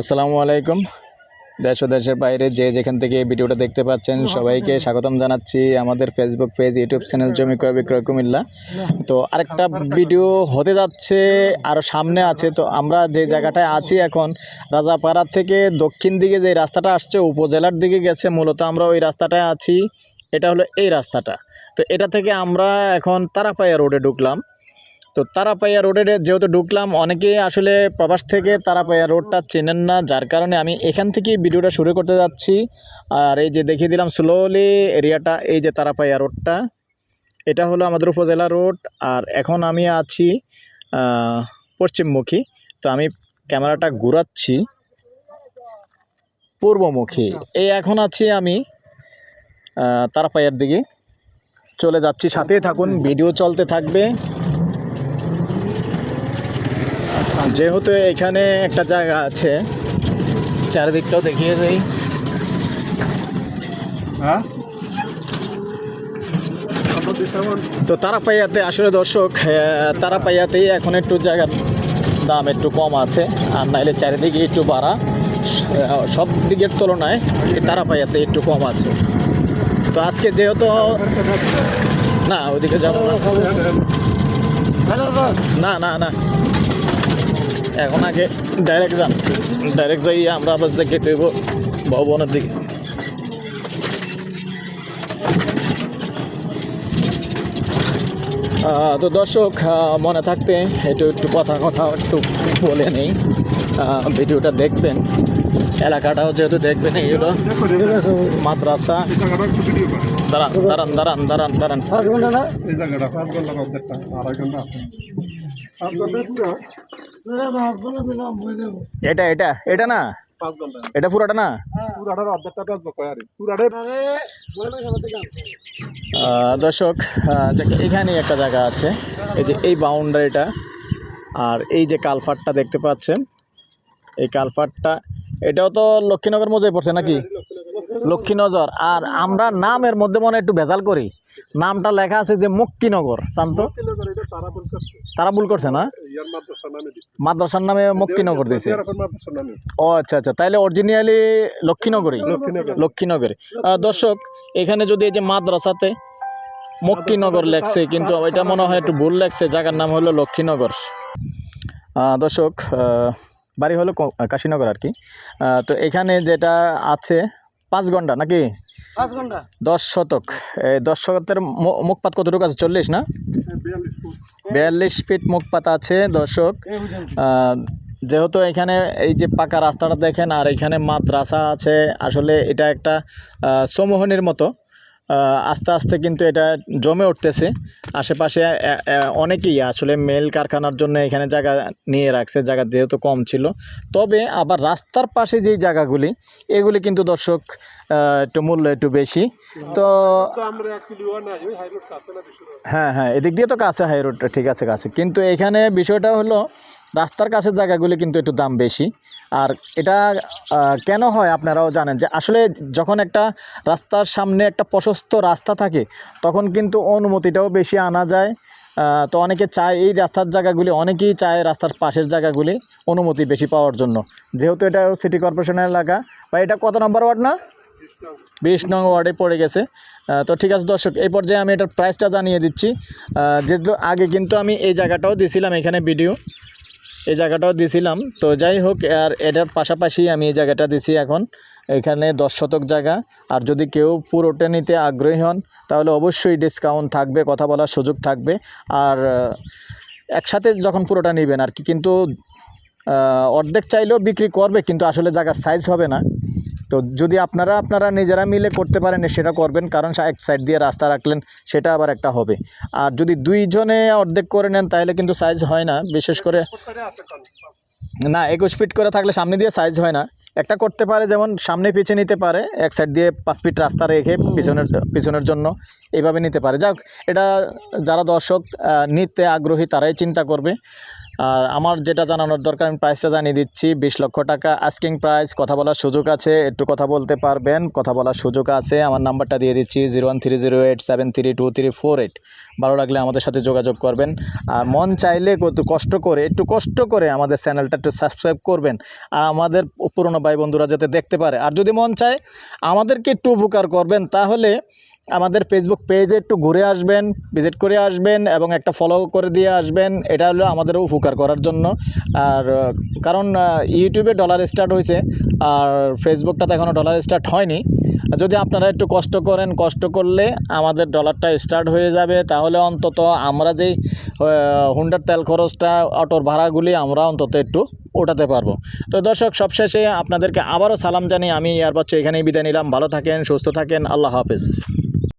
আসসালামু আলাইকুম। দেশ ও দেশের বাইরে যে যেখান থেকে ভিডিওটা দেখতে পাচ্ছেন সবাইকে স্বাগতম জানাচ্ছি আমাদের ফেসবুক পেজ ইউটিউব চ্যানেল জমি ক্রয় বিক্রয় কুমিল্লা। তো আরেকটা ভিডিও হতে যাচ্ছে আরও সামনে আছে। তো আমরা যে জায়গাটায় আছি এখন রাজাপাড়া থেকে দক্ষিণ দিকে যে রাস্তাটা আসছে উপজেলার দিকে গেছে মূলত আমরা ওই রাস্তাটায় আছি। এটা হলো এই রাস্তাটা। তো এটা থেকে আমরা এখন তারাপাইয়া রোডে ঢুকলাম। তো তারাপাইয়া রোডে যেহেতু ঢুকলাম, অনেকে আসলে প্রবাস থেকে তারাপাইয়া রোডটা চেনেন না, যার কারণে আমি এখান থেকে ভিডিওটা শুরু করতে যাচ্ছি। আর এই যে দেখিয়ে দিলাম স্লোলি এরিয়াটা, এই যে তারাপাইয়া রোডটা এটা হলো আমাদের উপজেলা রোড আর এখন আমি আছি পশ্চিমমুখী। তো আমি ক্যামেরাটা ঘুরাচ্ছি। পূর্বমুখী। এই এখন আছি আমি তারাপাইয়ার দিকে। চলে যাচ্ছি, সাথেই থাকুন, ভিডিও চলতে থাকবে। যেহেতু এখানে একটা জায়গা আছে চারিদিকটাও দেখিয়ে যাই হ্যাঁ? তো তারাপাইয়াতে আসলে দর্শক তারাপাইয়াতেই এখন একটু জায়গার দাম একটু কম আছে আর নাইলে চারিদিকে একটু বাড়া। সব দিকের তুলনায় তারাপাইয়াতে একটু কম আছে। তো আজকে যেহেতু না ওইদিকে যাব না। না না না। এখন আগে ডাইরেক্ট যান। ডাইরেক্ট যাই আমরা আবার যে খেতে হইব ভবনের দিকে। তো দর্শক মনে থাকতে একটু একটু কথা কথা একটু বলে নেই। ভিডিওটা দেখবেন। এলাকাটাও যেহেতু দেখবেন এইগুলো মাদ্রাসা। দাঁড়ান দাঁড়ান দাঁড়ান দাঁড়ান দাঁড়ান। এটা এটা এটা না? এটা পুরোটা না? আহ, দর্শক এখানে একটা জায়গা আছে। এই যে এই বাউন্ডারিটা আর এই যে কালফাটটা দেখতে পাচ্ছেন এই কালফাটটা এটাও তো লক্ষ্মীনগর মজায় পড়ছে নাকি? লক্ষ্মীনগর। আর আমরা নামের মধ্যে মনে হয় একটু ভেজাল করি। নামটা লেখা আছে যে মক্কিনগর শান্ত? তারা ভুল করছে না? মাদ্রাসার নামে মক্কিনগর দিয়েছে ও আচ্ছা আচ্ছা তাইলে অরিজিনালি লক্ষ্মীনগরই লক্ষ্মীনগর লক্ষ্মীনগরে দর্শক এখানে যদি এই যে মাদ্রাসাতে মক্কিনগর লেখছে কিন্তু এটা মনে হয় একটু ভুল লেখছে জায়গার নাম হলো লক্ষ্মীনগর দর্শক বাড়ি হলো কাশীনগর আর কি। তো এখানে যেটা আছে পাঁচ ঘণ্টা নাকি? পাঁচ ঘণ্টা। দশ শতক। এই দশ শতকের মুখপাত কতটুকু আছে? চল্লিশ না? বিয়াল্লিশ ফিট মুখ পাতা আছে দর্শক। যেহেতু এখানে এই যে পাকা রাস্তাটা দেখেন আর এখানে মাদ্রাসা আছে আসলে এটা একটা সমোহনের মতো। আস্তে আস্তে কিন্তু এটা জমে উঠতেছে। আশেপাশে অনেকেই আসলে মেল কারখানার জন্য এখানে জায়গা নিয়ে রাখছে, জায়গা যেহেতু কম ছিল। তবে আবার রাস্তার পাশে যেই জায়গাগুলি, এগুলি কিন্তু দর্শক একটু মূল্য একটু বেশি। তো হ্যাঁ হ্যাঁ এদিক দিয়ে তো কাছে হাই রোডটা ঠিক আছে কাছে। কিন্তু এখানে বিষয়টা হলো রাস্তার কাছের জায়গাগুলি কিন্তু একটু দাম বেশি। আর এটা কেন হয় আপনারাও জানেন যে আসলে যখন একটা রাস্তার সামনে একটা প্রশস্ত রাস্তা থাকে, তখন কিন্তু অনুমতিটাও বেশি আনা যায়। তো অনেকে চায় এই রাস্তার জায়গাগুলি, অনেকেই চায় রাস্তার পাশের জায়গাগুলি অনুমতি বেশি পাওয়ার জন্য। যেহেতু এটা সিটি কর্পোরেশনের এলাকা বা এটা কত নম্বর ওয়ার্ড না? বিশ নং ওয়ার্ডে পড়ে গেছে। তো ঠিক আছে দর্শক, এই পর্যায়ে আমি এটার প্রাইসটা জানিয়ে দিচ্ছি। যেহেতু আগে কিন্তু আমি এই জায়গাটাও দিয়েছিলাম এখানে ভিডিও এই জায়গাটাও দিছিলাম। তো যাই হোক, আর এটার পাশাপাশি আমি এই জায়গাটা দিছি এখন। এখানে দশ শতক জায়গা। আর যদি কেউ পুরোটা নিতে আগ্রহী হন, তাহলে অবশ্যই ডিসকাউন্ট থাকবে, কথা বলার সুযোগ থাকবে। আর একসাথে যখন পুরোটা নেবেন আর কি, কিন্তু অর্ধেক চাইলেও বিক্রি করবে, কিন্তু আসলে জায়গার সাইজ হবে না। তো যদি আপনারা আপনারা নিজেরা মিলে করতে পারেন, সেটা করবেন, কারণ এক সাইড দিয়ে রাস্তা রাখলেন, সেটা আবার একটা হবে। আর যদি দুইজনে অর্ধেক করে নেন, তাহলে কিন্তু সাইজ হয় না, বিশেষ করে না, একুশ ফিট করে থাকলে সামনে দিয়ে সাইজ হয় না। একটা করতে পারে, যেমন সামনে পিছিয়ে নিতে পারে, এক সাইড দিয়ে পাঁচ ফিট রাস্তা রেখে পিছনের পিছনের জন্য এইভাবে নিতে পারে। যাক, এটা যারা দর্শক নিতে আগ্রহী, তারাই চিন্তা করবে। আর আমার যেটা জানানোর দরকার, আমি প্রাইসটা জানিয়ে দিচ্ছি, বিশ লক্ষ টাকা আস্কিং প্রাইস কথা বলার সুযোগ আছে, একটু কথা বলতে পারবেন, কথা বলার সুযোগ আছে, আমার নাম্বারটা দিয়ে দিচ্ছি zero one three zero eight seven three two three four eight ভালো লাগলে আমাদের সাথে যোগাযোগ করবেন, আর মন চাইলে একটু কষ্ট করে, একটু কষ্ট করে আমাদের চ্যানেলটা একটু সাবস্ক্রাইব করবেন, আর আমাদের পুরনো ভাই বন্ধুরা যাতে দেখতে পারে, আর যদি মন চায় আমাদেরকে একটু উপকার করবেন, তাহলে আমাদের ফেসবুক পেজে একটু ঘুরে আসবেন ভিজিট করে আসবেন এবং একটা ফলো করে দিয়ে আসবেন। এটা হলো আমাদের উপকার করার জন্য। আর, কারণ ইউটিউবে ডলার স্টার্ট হয়েছে আর ফেসবুকটাতে এখনও ডলার স্টার্ট হয়নি। যদি আপনারা একটু কষ্ট করেন, কষ্ট করলে আমাদের ডলারটা স্টার্ট হয়ে যাবে। তাহলে অন্তত আমরা যেই হুন্ডার তেল খরচটা, অটোর ভাড়াগুলি আমরা অন্তত একটু ওঠাতে পারব। তো দর্শক, সবশেষে আপনাদেরকে আবারও সালাম জানিয়ে আমি বাচ্চা এখানেই বিদায় নিলাম। ভালো থাকেন, সুস্থ থাকেন। আল্লাহ হাফেজ।